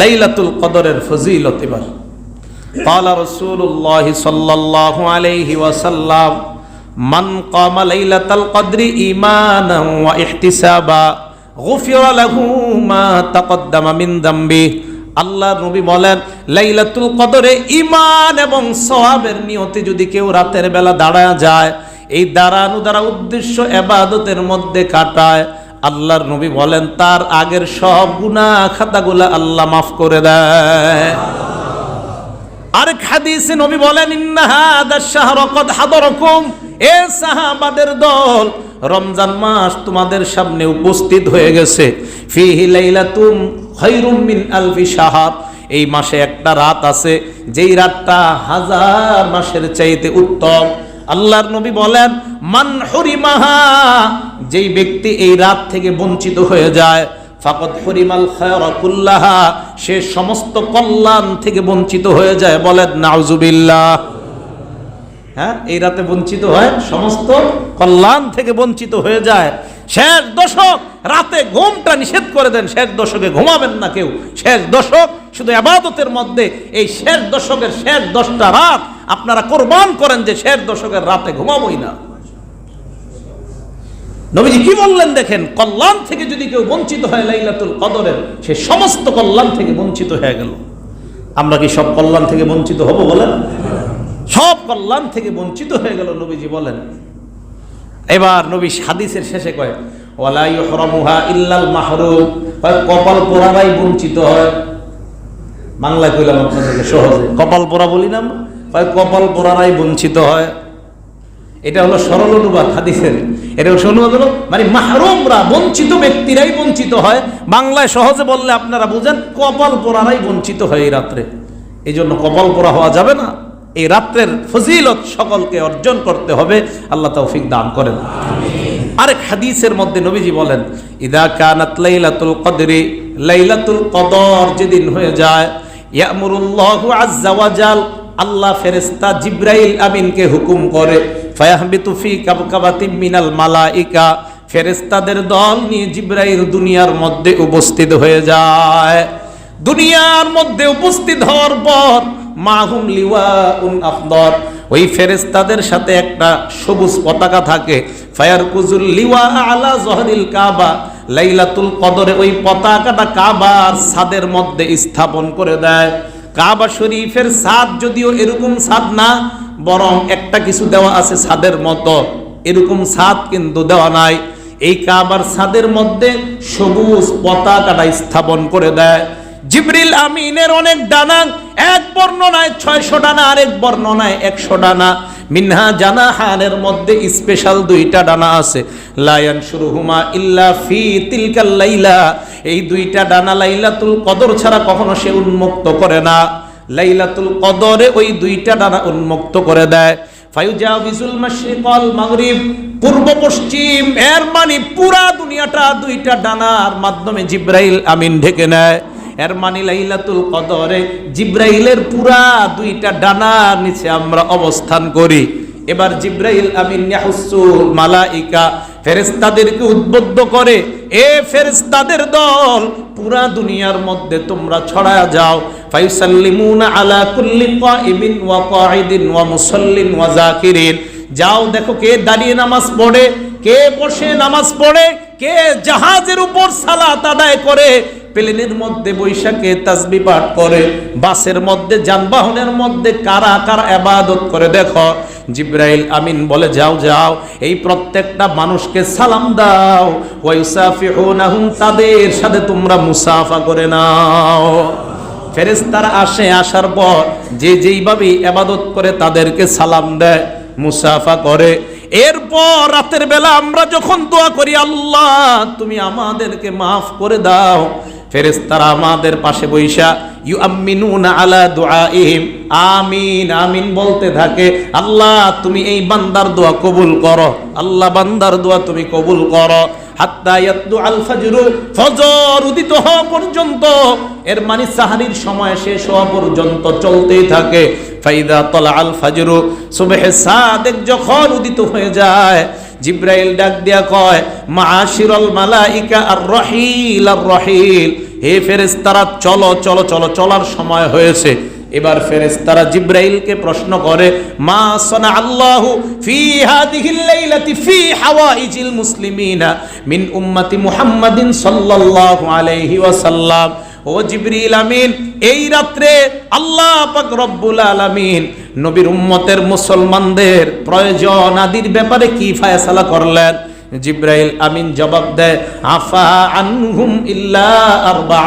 লাইলাতুল কদরের ফজিলত এবার قال رسول الله صلى الله عليه وسلم من قام ليلة القدر إيمانا واحتسابا غفر له ما تقدم من ذنبه আল্লাহ নবী বলেন লাইলাতুল কদরে ইমান এবং সওয়াবের নিয়তে যদি কেউ রাতের বেলা দাঁড়ায় যায় এই দাঁড়ানো দ্বারা উদ্দেশ্য এবাদতের মধ্যে কাটায় আল্লাহর নবী বলেন, তার আগের সব গুনাহ খাতাগুলা আল্লাহ মাফ করে দেয়। আরেক হাদিসে নবী বলেন এ সাহাবাদের দল, রমজান মাস তোমাদের সামনে উপস্থিত হয়ে গেছে। আলফি শাহর। এই মাসে একটা রাত আছে, যেই রাতটা হাজার মাসের চাইতে উত্তম। আল্লাহর নবী বলেন, মান হরিমাহা যেই ব্যক্তি এই রাত থেকে বঞ্চিত হয়ে যায় ফাকত হরিমাল খায়রা কুল্লাহা সে সমস্ত কল্যাণ থেকে বঞ্চিত হয়ে যায়, বলেন, নাউজুবিল্লাহ হ্যাঁ এই রাতে বঞ্চিত হয় সমস্ত কল্যাণ থেকে বঞ্চিত হয়ে যায়। শেষ দশক, রাতে ঘুমটা নিষেধ করে দেন, শেষ দশকে ঘুমাবেন না কেউ। শেষ দশক, শুধু আবাদতের মধ্যে, এই শেষ দশকের শেষ দশটা রাত আপনারা কোরবান করেন যে শেষ দশকের রাতে ঘুমাবই না। নবীজি কি বললেন দেখেন, কল্যাণ থেকে যদি কেউ বঞ্চিত হয় লাইলাতুল কদরের, সে সমস্ত কল্যাণ থেকে বঞ্চিত হয়ে গেল। আমরা কি সব কল্যাণ থেকে বঞ্চিত হব বলেন? সব কল্যাণ থেকে বঞ্চিত হয়ে গেল, নবীজি বলেন। এবার নবী হাদিসের শেষে কয়, ওয়ালা ইহরামুহা ইল্লাল মাহরুম। কপাল পোড়ারাই বঞ্চিত হয়। বাংলায় কইলাম আপনাদেরকে সহজে। কপাল পোড়া বলি না আমরা? কয় কপাল পোড়ারাই বঞ্চিত হয়। এটা হলো সরল অনুবাদ হাদিসের। এটা হলো অনুবাদ হলো মানে মাহরুমরা বঞ্চিত ব্যক্তিরাই বঞ্চিত হয়। বাংলায় সহজে বললে আপনারা বুঝেন, কপাল পোড়ারাই বঞ্চিত হয় এই রাত্রে। এই জন্য কপাল পোড়া হওয়া যাবে না। এই রাত্রের ফজিলত সকলকে অর্জন করতে হবে। আল্লাহ তৌফিক দান করেন। আরেক হাদিসের মধ্যে নবীজি বলেন, ইদা কানাত লাইলাতুল কদরি, লাইলাতুল কদর যেদিন হয়ে যায়, ইয়ামুরুল্লাহু আজ্জা ওয়াজাল আল্লাহ ফেরেশতা জিব্রাইল আমিনকে হুকুম করে, ফায়াহবিতু ফি কাবকাবাতিম মিনাল মালাইকা, ফেরেশতাদের দল নিয়ে জিব্রাইল দুনিয়ার মধ্যে উপস্থিত হয়ে যায়। দুনিয়ার মধ্যে উপস্থিত হওয়ার পর, মাহুম লিওয়া উন আফদর, ওই ফেরেস্তাদের সাথে একটা সবুজ পতাকা থাকে ফায়ার কুজুল লিওয়া আলা জহরিল কাবা, লাইলাতুল কদরে ওই পতাকাটা কাবার ছাদের মধ্যে স্থাপন করে দেয়। কাবা শরীফের ছাদ যদিও এরকম ছাদ না, বরং একটা কিছু দেওয়া আছে ছাদের মতো। এরকম ছাদ কিন্তু দেওয়া নাই। এই কাবার ছাদের মধ্যে সবুজ পতাকাটা স্থাপন করে দেয়। জিবরিল আমিনের অনেক ডানা, এক বর্ণনায় ছয়শো ডানা, আরেক বর্ণনায় একশো ডানা। মিনহা জানা হানের মধ্যে স্পেশাল দুইটা ডানা আছে। লায়ান শুরুহুমা ইল্লা ফি তিলকাল লাইলা এই দুইটা ডানা লাইলাতুল কদর ছাড়া কখনো সে উন্মুক্ত করে না। লাইলাতুল কদরে ওই দুইটা ডানা উন্মুক্ত করে দেয়। ফায়ুজাউযুল মাশরিকাল মাগরিব, পূর্ব পশ্চিম, এর মানে পুরা দুনিয়াটা দুইটা ডানার মাধ্যমে জিব্রাইল আমিন ঢেকে নেয়। এর মানে লাইলাতুল কদরে জিব্রাইলের পুরা দুইটা ডানার নিচে আমরা অবস্থান করি। এবার জিব্রাইল আমিন ইয়াহুসুল মালাইকা ফেরেশতাদেরকে উদ্বুদ্ধ করে, এ ফেরেশতাদের দল, পুরা দুনিয়ার মধ্যে তোমরা ছড়ায়া যাও। ফাইসাল্লিমুনা আলা কুল্লি কাইমিন ওয়া কাঈদিন ওয়া মুসাল্লিন ওয়া যাকিরিন। যাও, দেখো কে দাঁড়িয়ে নামাজ পড়ে, কে বসে নামাজ পড়ে, কে জাহাজের উপর সালাত আদায় করে। প্লেনের মধ্যে বৈশাখে তাসবি পাঠ করে, বাসের মধ্যে যানবাহনের মধ্যে কারা কারা আবাদত করে, দেখো। জিব্রাইল আমিন বলে, যাও যাও, এই প্রত্যেকটা মানুষকে সালাম দাও। তাদের সাথে তোমরা মুসাফা করে নাও। ফেরেশতারা আসে, আসার পর যে যেইভাবে আবাদত করে তাদেরকে সালাম দেয়, মুসাফা করে। এরপর রাতের বেলা আমরা যখন দোয়া করি, আল্লাহ, তুমি আমাদেরকে মাফ করে দাও। ফেরেশতারা আমাদের পাশে বৈশা ইউ আমিনুনা আলা দুআইহিম। আমিন আমিন বলতে থাকে, আল্লাহ তুমি এই বান্দার দোয়া কবুল করো। আল্লাহ বান্দার দোয়া তুমি কবুল করো। হাত্তা ইয়াতলু আল উদিত হওয়া পর্যন্ত, এর মানে সাহারির সময় শেষ হওয়া পর্যন্ত চলতেই থাকে। ফাইদা তলা আল ফাজরু, সুবহে যখন উদিত হয়ে যায়, জিব্রাইল ডাক দিয়া কয়, মাআশিরাল মালাইকা আর রহিল আর রহিল। হে ফেরেস্তারা চলো চলো চলো, চলার সময় হয়েছে। এবার ফেরেস্তারা জিব্রাইলকে প্রশ্ন করে, মা সানা আল্লাহু ফি হাদিহিল লাইলাতি ফি হাওয়াইজিল মুসলিমিনা মিন উম্মতি মুহাম্মাদিন সাল্লাল্লাহু আলাইহি ওয়াসাল্লাম? ও জিবরিল আমিন, এই রাত্রে আল্লাহ পাক রব্বুল আলামিন নবীর উম্মতের মুসলমানদের প্রয়োজন আদির ব্যাপারে কি ফায়সালা করলেন? জিব্রাইল আমিন জবাব দেয় আফা আনহুম ইল্লা আরবা